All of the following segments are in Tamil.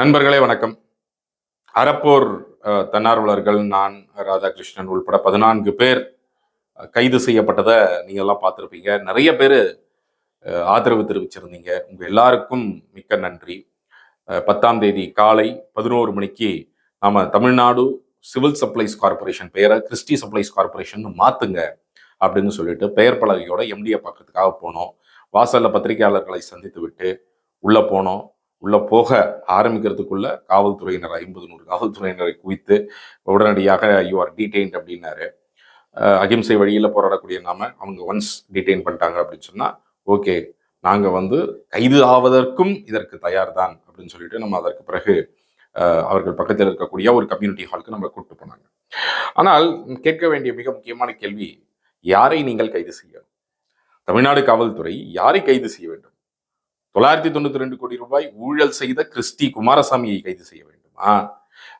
நண்பர்களே வணக்கம். அறப்போர் தன்னார்வலர்கள் நான் ராதாகிருஷ்ணன் உள்பட பதினான்கு பேர் கைது செய்யப்பட்டதை நீங்கள்லாம் பார்த்துருப்பீங்க. நிறைய பேர் ஆதரவு தெரிவிச்சிருந்தீங்க. உங்கள் எல்லாருக்கும் மிக்க நன்றி. பத்தாம் தேதி காலை பதினோரு மணிக்கு நாம் தமிழ்நாடு சிவில் சப்ளைஸ் கார்பரேஷன் பெயரை கிறிஸ்டி சப்ளைஸ் கார்பரேஷன் மாற்றுங்க அப்படின்னு சொல்லிட்டு பெயர் பலகையோட எம்டியை பார்க்கறதுக்காக போனோம். வாசலில் பத்திரிகையாளர்களை சந்தித்து விட்டு உள்ளே போனோம். உள்ளே போக ஆரம்பிக்கிறதுக்குள்ள காவல்துறையினர் ஐம்பது நூறு காவல்துறையினரை குவித்து உடனடியாக யூ ஆர் டீடைன்ட் அப்படின்னாரு. அகிம்சை வழியில் போராடக்கூடிய நாம அவங்க ஒன்ஸ் டீடைன் பண்ணிட்டாங்க அப்படின்னு சொன்னால் ஓகே நாங்கள் வந்து கைது ஆவதற்கும் இதற்கு தயார் தான் அப்படின்னு சொல்லிட்டு நம்ம அதற்கு பிறகு அவர்கள் பக்கத்தில் இருக்கக்கூடிய ஒரு கம்யூனிட்டி ஹாலுக்கு நம்ம கூப்பிட்டு போனாங்க. ஆனால் கேட்க வேண்டிய மிக முக்கியமான கேள்வி யாரை நீங்கள் கைது செய்யணும்? தமிழ்நாடு காவல்துறை யாரை கைது செய்ய வேண்டும்? தொள்ளாயிரத்தி தொண்ணூத்தி ரெண்டு கோடி ரூபாய் ஊழல் செய்த கிறிஸ்டி குமாரசாமியை கைது செய்ய வேண்டுமா?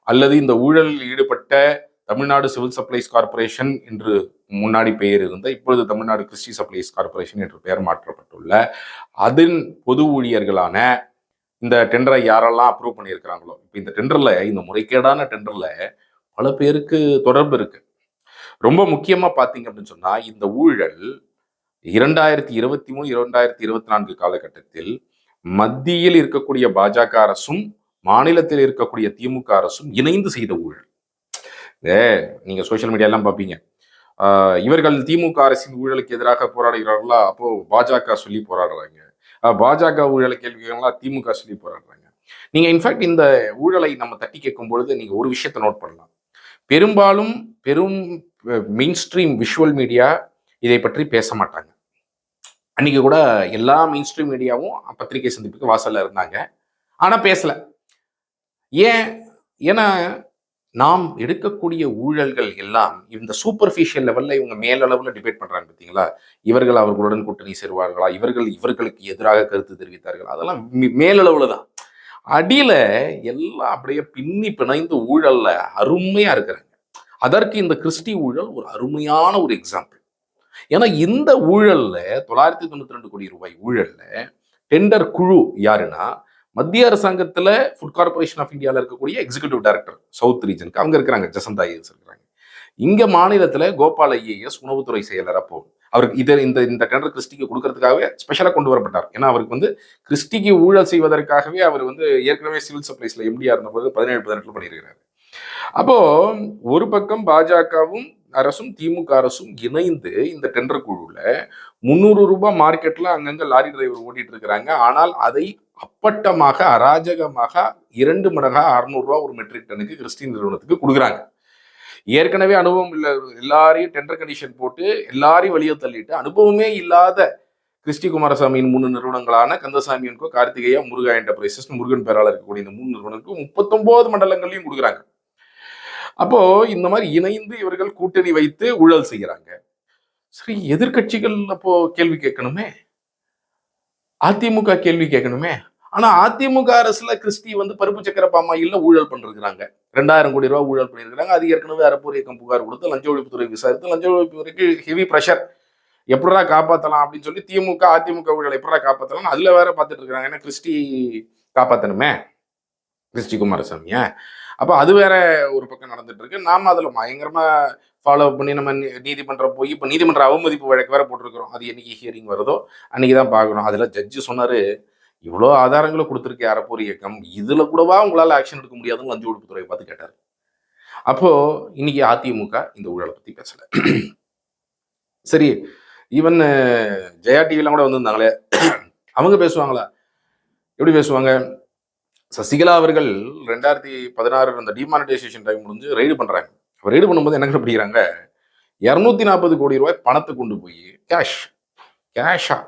அல்லது இந்த ஊழலில் ஈடுபட்ட தமிழ்நாடு சிவில் சப்ளைஸ் கார்ப்பரேஷன் என்று முன்னாடி பெயர் இருந்த இப்பொழுது தமிழ்நாடு கிறிஸ்டி சப்ளைஸ் கார்ப்பரேஷன் என்று பெயர் மாற்றப்பட்டுள்ள அதன் பொது ஊழியர்களான இந்த டெண்டரை யாரெல்லாம் அப்ரூவ் பண்ணியிருக்கிறாங்களோ இப்போ இந்த டெண்டர்ல இந்த முறைகேடான டெண்டர்ல பல பேருக்கு தொடர்பு இருக்கு. ரொம்ப முக்கியமா பார்த்தீங்க அப்படின்னு சொன்னால் இந்த ஊழல் இரண்டாயிரத்தி இருபத்தி மூணு இரண்டாயிரத்தி இருபத்தி நான்கு காலகட்டத்தில் மத்தியில் இருக்கக்கூடிய பாஜக அரசும் மாநிலத்தில் இருக்கக்கூடிய திமுக அரசும் இணைந்து செய்த ஊழல். ஏ நீங்க சோஷியல் மீடியாலாம் பார்ப்பீங்க. இவர்கள் திமுக அரசின் ஊழலுக்கு எதிராக போராடுகிறார்களா? அப்போ பாஜக சொல்லி போராடுறாங்க. பாஜக ஊழல் கேள்விகளா திமுக சொல்லி போராடுறாங்க. நீங்க இன்ஃபேக்ட் இந்த ஊழலை நம்ம தட்டி கேட்கும் பொழுது நீங்க ஒரு விஷயத்தை நோட் பண்ணலாம். பெரும்பாலும் பெரும் மெயின் ஸ்ட்ரீம் விஷுவல் மீடியா இதை பற்றி பேச மாட்டாங்க. அன்றைக்கி கூட எல்லா மெயின் ஸ்ட்ரீம் மீடியாவும் பத்திரிகை சந்திப்புக்கு வாசலில் இருந்தாங்க. ஆனால் பேசலை. ஏன்? ஏன்னா நாம் எடுக்கக்கூடிய ஊழல்கள் எல்லாம் இந்த சூப்பர்ஃபிஷியல் லெவலில் இவங்க மேலளவில் டிபேட் பண்ணுறாங்க பார்த்தீங்களா இவர்கள் அவர்களுடன் கூட்டணி சேருவார்களா? இவர்கள் இவர்களுக்கு எதிராக கருத்து தெரிவித்தார்கள்? அதெல்லாம் மி- தான். அடியில் எல்லாம் அப்படியே பின்னி பிணைந்து ஊழலில் அருமையாக இருக்கிறாங்க. அதற்கு இந்த கிறிஸ்டி ஊழல் ஒரு அருமையான ஒரு எக்ஸாம்பிள் ஏன்னா இந்த ஊழல்ல தொள்ளாயிரத்தி தொண்ணூத்தி ரெண்டு கோடி ரூபாய் ஊழல்ல டெண்டர் குழு யாருன்னா மத்திய அரசாங்கத்துல ஃபுட் கார்பரேஷன் ஆஃப் இந்தியாவில் இருக்கக்கூடிய எக்ஸிகியூட்டிவ் டைரக்டர் சவுத் ரீஜனுக்கு அவங்க இருக்கிறாங்க ஜசந்தா ஐஎஸ் இருக்கிறாங்க. இங்க மாநிலத்துல கோபால் ஐஏஎஸ் உணவுத்துறை செயலர் அப்போ அவருக்கு இதை இந்த இந்த டெண்டர் கிறிஸ்டிக்கு கொடுக்கறதுக்காகவே ஸ்பெஷலாக கொண்டு வரப்பட்டார். ஏன்னா அவருக்கு வந்து கிறிஸ்டிக்கு ஊழல் செய்வதற்காகவே அவர் வந்து ஏற்கனவே சிவில் சப்ளைஸ்ல எம்டிஆர் இருந்தபோது பதினேழு பதினெட்டுல பண்ணியிருக்கிறார். அப்போ ஒரு பக்கம் பாஜகவும் அரசும் திமுக அரசும் இணைந்து இந்த டெண்டர் குழுவில் முந்நூறு ரூபாய் மார்க்கெட்டில் அங்கங்கே லாரி டிரைவர் ஓட்டிட்டு இருக்கிறாங்க. ஆனால் அதை அப்பட்டமாக அராஜகமாக இரண்டு மடங்காக அறுநூறு ஒரு மெட்ரிக் டனுக்கு கிறிஸ்டின் நிறுவனத்துக்கு கொடுக்குறாங்க. ஏற்கனவே அனுபவம் இல்லை எல்லாரையும் டெண்டர் கண்டிஷன் போட்டு எல்லாரையும் வெளியே தள்ளிட்டு அனுபவமே இல்லாத கிறிஸ்டி குமாரசாமியின் மூணு நிறுவனங்களான கந்தசாமியன்கோ கார்த்திகேயா முருகா என்டர்பிரைசஸ் முருகன் பேரால இருக்கக்கூடிய இந்த மூணு நிறுவனங்களுக்கும் முப்பத்தொன்பது மண்டலங்கள்லையும் கொடுக்குறாங்க. அப்போ இந்த மாதிரி இணைந்து இவர்கள் கூட்டணி வைத்து ஊழல் செய்கிறாங்க. சரி எதிர்க்கட்சிகள் அப்போ கேள்வி கேட்கணுமே? அதிமுக கேள்வி கேட்கணுமே? ஆனா அதிமுக அரசுல கிறிஸ்டி வந்து பருப்பு சக்கர பாமாயில்ல ஊழல் பண்ணிருக்கிறாங்க. ரெண்டாயிரம் கோடி ரூபாய் ஊழல் பண்ணியிருக்கிறாங்க அது ஏற்கனவே அறப்பூர் இயக்கம் புகார் கொடுத்து லஞ்ச ஒழிப்புத்துறை விசாரித்து லஞ்ச ஒழிப்புத்துறைக்கு ஹெவி ப்ரெஷர் எப்படா காப்பாத்தலாம் அப்படின்னு சொல்லி திமுக அதிமுக ஊழல் எப்படா காப்பாற்றலாம் அதுல வேற பார்த்துட்டு இருக்காங்க ஏன்னா கிறிஸ்டி காப்பாத்தணுமே? கிறிஸ்டி குமாரசாமிய. அப்போ அது வேற ஒரு பக்கம் நடந்துட்டு இருக்கு நாம அதில் பயங்கரமா ஃபாலோ பண்ணி நம்ம நீ- நீதிமன்றம் போய் இப்போ நீதிமன்ற அவமதிப்பு வழக்கு வேற போட்டிருக்கிறோம். அது என்னைக்கு ஹியரிங் வருதோ அன்னைக்கு தான் பார்க்கணும். அதில் ஜட்ஜு சொன்னாரு இவ்வளோ ஆதாரங்களை கொடுத்துருக்கு அறப்போர் இயக்கம் இதில் கூடவா உங்களால் ஆக்ஷன் எடுக்க முடியாதுன்னு லஞ்ச ஒழிப்புத்துறையை பார்த்து கேட்டார். அப்போது இன்னைக்கு அதிமுக இந்த ஊழலை பற்றி பேசலை. சரி ஈவன் ஜெயா டிவிலாம் கூட வந்திருந்தாங்களே. அவங்க பேசுவாங்களா? எப்படி பேசுவாங்க? சசிகலா அவர்கள் ரெண்டாயிரத்தி பதினாறு அந்த டிமானிட்டைசேஷன் டைம் முடிஞ்சு ரைடு பண்றாங்க. அப்போ ரைடு பண்ணும்போது என்ன கண்டுபிடிக்கிறாங்க? இரநூத்தி நாற்பது கோடி ரூபாய் பணத்தை கொண்டு போய் கேஷ் கேஷா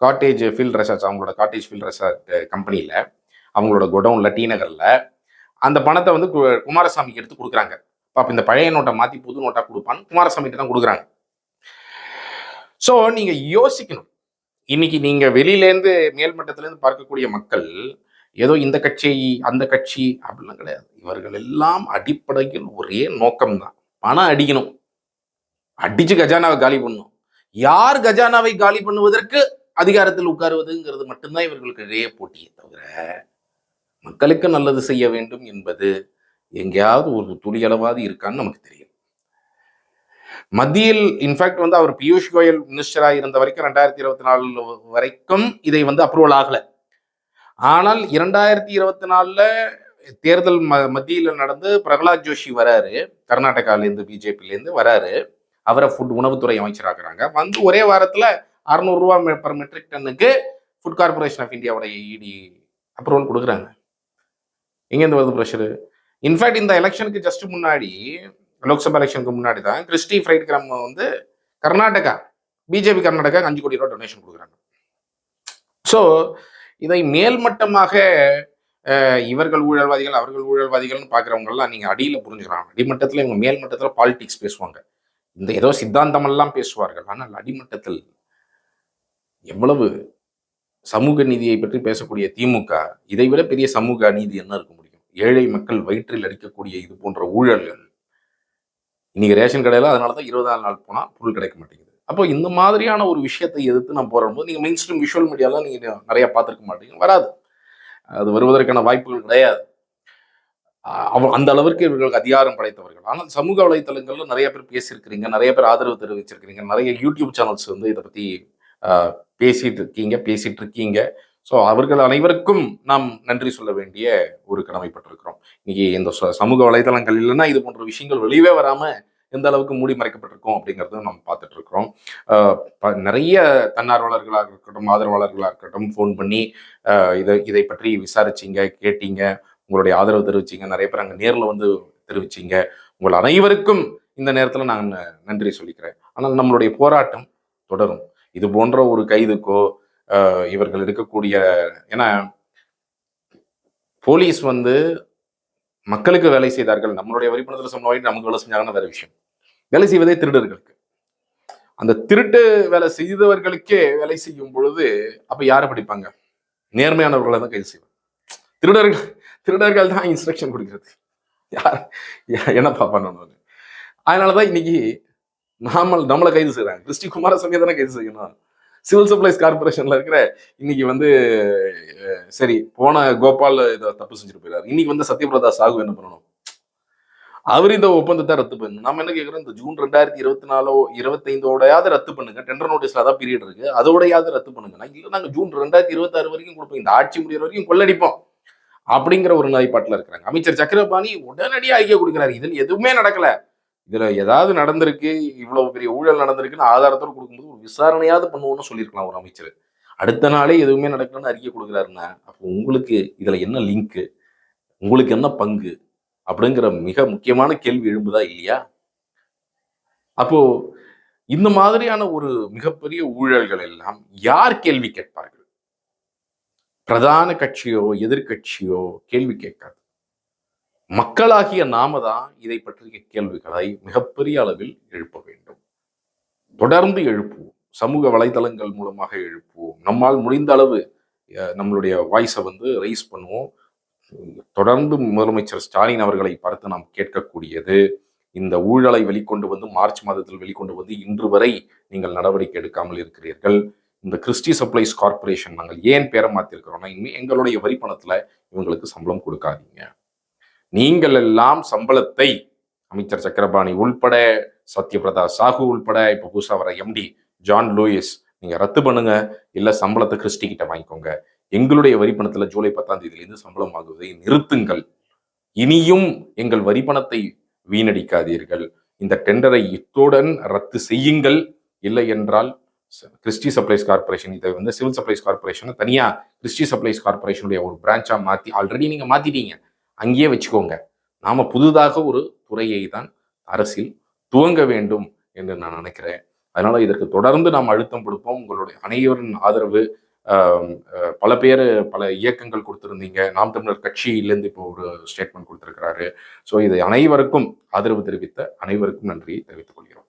காட்டேஜ் ஃபீல்ட் ரெசார்ட்ஸ் அவங்களோட காட்டேஜ் ஃபீல்ட் ரெசார்ட் கம்பெனியில் அவங்களோட குடவுனில் டி நகர்ல அந்த பணத்தை வந்து கு- குமாரசாமிக்கு எடுத்து கொடுக்குறாங்க. அப்போ இந்த பழைய நோட்டை மாற்றி புது நோட்டா கொடுப்பான்னு குமாரசாமிகிட்ட தான் கொடுக்குறாங்க. ஸோ நீங்க யோசிக்கணும். இன்னைக்கு நீங்க வெளியிலேருந்து மேல்மட்டத்திலேருந்து பார்க்கக்கூடிய மக்கள் ஏதோ இந்த கட்சி அந்த கட்சி அப்படிலாம் கிடையாது. இவர்கள் எல்லாம் அடிப்படையில் ஒரே நோக்கம்தான். பணம் அடிக்கணும். அடிச்சு கஜானாவை காலி பண்ணும் யார் கஜானாவை காலி பண்ணுவதற்கு அதிகாரத்தில் உட்காருவதுங்கிறது மட்டும்தான் இவர்களுக்கு இடையே போட்டியே தவிர மக்களுக்கு நல்லது செய்ய வேண்டும் என்பது எங்கேயாவது ஒரு துளியளவாது இருக்கான்னு நமக்கு தெரியும். மத்தியில் இன்ஃபேக்ட் வந்து அவர் பியூஷ் கோயல் மினிஸ்டராக இருந்த வரைக்கும் ரெண்டாயிரத்தி இருபத்தி நாலு வரைக்கும் இதை வந்து அப்ரூவல் ஆகலை. ஆனால் இரண்டாயிரத்தி இருபத்தி நாலில் தேர்தல் ம மத்தியில் நடந்து பிரகலாத் ஜோஷி வராரு. கர்நாடகாவிலேருந்து பிஜேபிலேருந்து வராரு. அவரை ஃபுட் உணவுத்துறை அமைச்சராகிறாங்க வந்து ஒரே வாரத்தில் அறநூறுரூவா பர் மெட்ரிக் டன்னுக்கு ஃபுட் கார்பரேஷன் ஆஃப் இந்தியாவோட இடி அப்ரூவல் கொடுக்குறாங்க. எங்கேருந்து வருது ப்ரெஷரு இன்ஃபேக்ட் இந்த எலெக்ஷனுக்கு ஜஸ்ட் முன்னாடி லோக்சபா எலெக்ஷனுக்கு முன்னாடி தான் கிறிஸ்டி ஃப்ரைட் கிராம் வந்து கர்நாடகா பிஜேபி கர்நாடகா அஞ்சு கோடி ரூபா டொனேஷன் கொடுக்குறாங்க. ஸோ இதை மேல்மட்டமாக இவர்கள் ஊழல்வாதிகள் அவர்கள் ஊழல்வாதிகள்னு பார்க்குறவங்கெல்லாம் நீங்கள் அடியில் புரிஞ்சுக்கலாம் அடிமட்டத்தில் இவங்க மேல்மட்டத்தில் பாலிடிக்ஸ் பேசுவாங்க. இந்த ஏதோ சித்தாந்தமெல்லாம் பேசுவார்கள். ஆனால் அடிமட்டத்தில் எவ்வளவு சமூக நீதியை பற்றி பேசக்கூடிய திமுக இதை விட பெரிய சமூக அநீதி என்ன இருக்க முடியும்? ஏழை மக்கள் வயிற்றில் அடிக்கக்கூடிய இது போன்ற ஊழல்கள். இன்னைக்கு ரேஷன் கடையில் அதனால தான் இருபதாம் நாள் போனால் பொருள் கிடைக்க மாட்டேங்குது. அப்போ இந்த மாதிரியான ஒரு விஷயத்தை எதிர்த்து நான் போகும்போது நீங்கள் மெயின் ஸ்ட்ரீம் விஷுவல் மீடியாலாம் நீங்கள் நிறைய பார்த்துருக்க மாட்டீங்க. வராது. அது வருவதற்கான வாய்ப்புகள் கிடையாது. அவ- அந்த அளவிற்கு இவர்களுக்கு அதிகாரம் படைத்தவர்கள். ஆனால் சமூக வலைத்தளங்கள்ல நிறைய பேர் பேசியிருக்கிறீங்க நிறைய பேர் ஆதரவு தெரிவிச்சிருக்கிறீங்க நிறைய யூடியூப் சேனல்ஸ் வந்து இதை பத்தி பேசிட்டு இருக்கீங்க பேசிட்டு இருக்கீங்க ஸோ அவர்கள் அனைவருக்கும் நாம் நன்றி சொல்ல வேண்டிய ஒரு கடமைப்பட்டிருக்கிறோம். இன்னைக்கு இந்த ச- சமூக வலைதளங்கள் இல்லைன்னா இது போன்ற விஷயங்கள் வெளியவே வராமல் எந்த அளவுக்கு மூடி மறைக்கப்பட்டிருக்கும் அப்படிங்கிறத நம்ம பார்த்துட்டு இருக்கிறோம் ப- நிறைய தன்னார்வலர்களாக இருக்கட்டும் ஆதரவாளர்களாக இருக்கட்டும் ஃபோன் பண்ணி இதை இதை பற்றி விசாரிச்சீங்க கேட்டீங்க உங்களுடைய ஆதரவு தெரிவிச்சீங்க நிறைய பேர் அங்கே நேரில் வந்து தெரிவிச்சீங்க. உங்கள் அனைவருக்கும் இந்த நேரத்தில் நான் நன்றி சொல்லிக்கிறேன். ஆனால் நம்மளுடைய போராட்டம் தொடரும். இது போன்ற ஒரு கைதுக்கோ இவர்கள் எடுக்கக்கூடிய ஏன்னா போலீஸ் வந்து மக்களுக்கு வேலை செய்தார்கள் நம்மளுடைய வரிப்பணத்தில் சொன்ன வாங்கிட்டு நமக்கு வேலை செஞ்சாங்கன்னா வேற விஷயம். வேலை செய்வதே திருடர்களுக்கு. அந்த திருட்டு வேலை செய்தவர்களுக்கே வேலை செய்யும் பொழுது அப்ப யாரை படிப்பாங்க? நேர்மையானவர்களை தான் கைது செய்வாங்க. திருடர்கள் திருடர்கள் தான் இன்ஸ்ட்ரக்ஷன் கொடுக்கிறது. யார் யா- என்னப்பா பண்ணணும் அதனாலதான் இன்னைக்கு நாம நம்மளை கைது செய்யறாங்க கிறிஸ்டி குமாரசாமியை தானே கைது செய்யணும். சிவில் சப்ளைஸ் கார்பரேஷன்ல இருக்கிற இன்னைக்கு வந்து சரி போன கோபால் இதை தப்பு செஞ்சுட்டு போயிடாரு இன்னைக்கு வந்து சத்யபிரதா சாகு என்ன பண்ணணும்? அவர் இந்த ஒப்பந்தத்தை ரத்து பண்ணணும் நம்ம என்ன கேட்குறோம் இந்த ஜூன் ரெண்டாயிரத்தி இருபத்தி நாலோ இருபத்தைந்தோடையாவது ரத்து பண்ணுங்க. டெண்டர் நோட்டீஸ்ல அதான் பீரியட் இருக்கு. அதோடையாவது ரத்து பண்ணுங்க. நான் இல்லை நாங்கள் ஜூன் ரெண்டாயிரத்தி இருபத்தாறு வரைக்கும் கொடுப்போம். இந்த ஆட்சி முடியிற வரைக்கும் கொள்ளடிப்போம். அப்படிங்கிற ஒரு நிலைப்பாட்டில் இருக்கிறாங்க. அமைச்சர் சக்கரபாணி உடனடியாக ஐக்கிய கொடுக்கிறாரு. இதில் எதுவுமே நடக்கலை. இதுல ஏதாவது நடந்திருக்கு இவ்வளவு பெரிய ஊழல் நடந்திருக்குன்னு ஆதாரத்தோடு கொடுக்கும்போது ஒரு விசாரணையாவது பண்ணுவோம்னு சொல்லியிருக்கலாம் ஒரு அமைச்சர். அடுத்த நாளே எதுவுமே நடக்கலன்னு அறிக்கை கொடுக்குறாருன்னா அப்போ உங்களுக்கு இதுல என்ன லிங்க் உங்களுக்கு என்ன பங்கு அப்படிங்கிற மிக முக்கியமான கேள்வி எழும்புதா இல்லையா? அப்போ இந்த மாதிரியான ஒரு மிகப்பெரிய ஊழல்கள் எல்லாம் யார் கேள்வி கேட்பார்கள்? பிரதான கட்சியோ எதிர்க்கட்சியோ கேள்வி கேட்காது. மக்களாகிய நாம தான் இதை பற்றிய கேள்விகளை மிகப்பெரிய அளவில் எழுப்ப வேண்டும். தொடர்ந்து எழுப்புவோம். சமூக வலைதளங்கள் மூலமாக எழுப்புவோம். நம்மால் முடிந்த அளவு நம்மளுடைய வாய்ஸை வந்து ரைஸ் பண்ணுவோம். தொடர்ந்து முதலமைச்சர் ஸ்டாலின் அவர்களை பார்த்து நாம் கேட்கக்கூடியது இந்த ஊழலை வெளிக்கொண்டு வந்து மார்ச் மாதத்தில் வெளிக்கொண்டு வந்து இன்று வரை நீங்கள் நடவடிக்கை எடுக்காமல் இருக்கிறீர்கள். இந்த கிறிஸ்டி சப்ளைஸ் கார்ப்பரேஷன் நாங்கள் ஏன் பேரை மாத்திருக்கிறோம்னா இனிமேல் எங்களுடைய வரி இவங்களுக்கு சம்பளம் கொடுக்காதீங்க. நீங்கள் எல்லாம் சம்பளத்தை அமைச்சர் சக்கரபாணி உள்பட சத்யபிரதா சாஹூ உள்பட இப்போ புதுசா வர எம்டி ஜான் லூயிஸ் நீங்கள் ரத்து பண்ணுங்க. இல்லை சம்பளத்தை கிறிஸ்டி கிட்ட வாங்கிக்கோங்க. எங்களுடைய வரி ஜூலை பத்தாம் தேதியிலேருந்து சம்பளம் வாங்குவதை நிறுத்துங்கள். இனியும் எங்கள் வரி பணத்தை வீணடிக்காதீர்கள். இந்த டெண்டரை இத்துடன் ரத்து செய்யுங்கள். இல்லை என்றால் கிறிஸ்டி சப்ளைஸ் கார்ப்பரேஷன் இதை வந்து சிவில் சப்ளைஸ் கார்ப்பரேஷனை தனியாக கிறிஸ்டி சப்ளைஸ் கார்ப்பரேஷனுடைய ஒரு பிரான்ச்சாக மாற்றி ஆல்ரெடி நீங்கள் மாற்றிட்டீங்க அங்கேயே வச்சுக்கோங்க. நாம் புதுதாக ஒரு துறையை தான் அரசில் துவங்க வேண்டும் என்று நான் நினைக்கிறேன். அதனால் இதற்கு தொடர்ந்து நாம் அழுத்தம் கொடுப்போம். உங்களுடைய அனைவரின் ஆதரவு பல பேர் பல இயக்கங்கள் கொடுத்துருந்தீங்க. நாம் தமிழர் கட்சியிலேருந்து இப்போ ஒரு ஸ்டேட்மெண்ட் கொடுத்துருக்கிறாரு. ஸோ இதை அனைவருக்கும் ஆதரவு தெரிவித்த அனைவருக்கும் நன்றியை தெரிவித்துக் கொள்கிறோம்.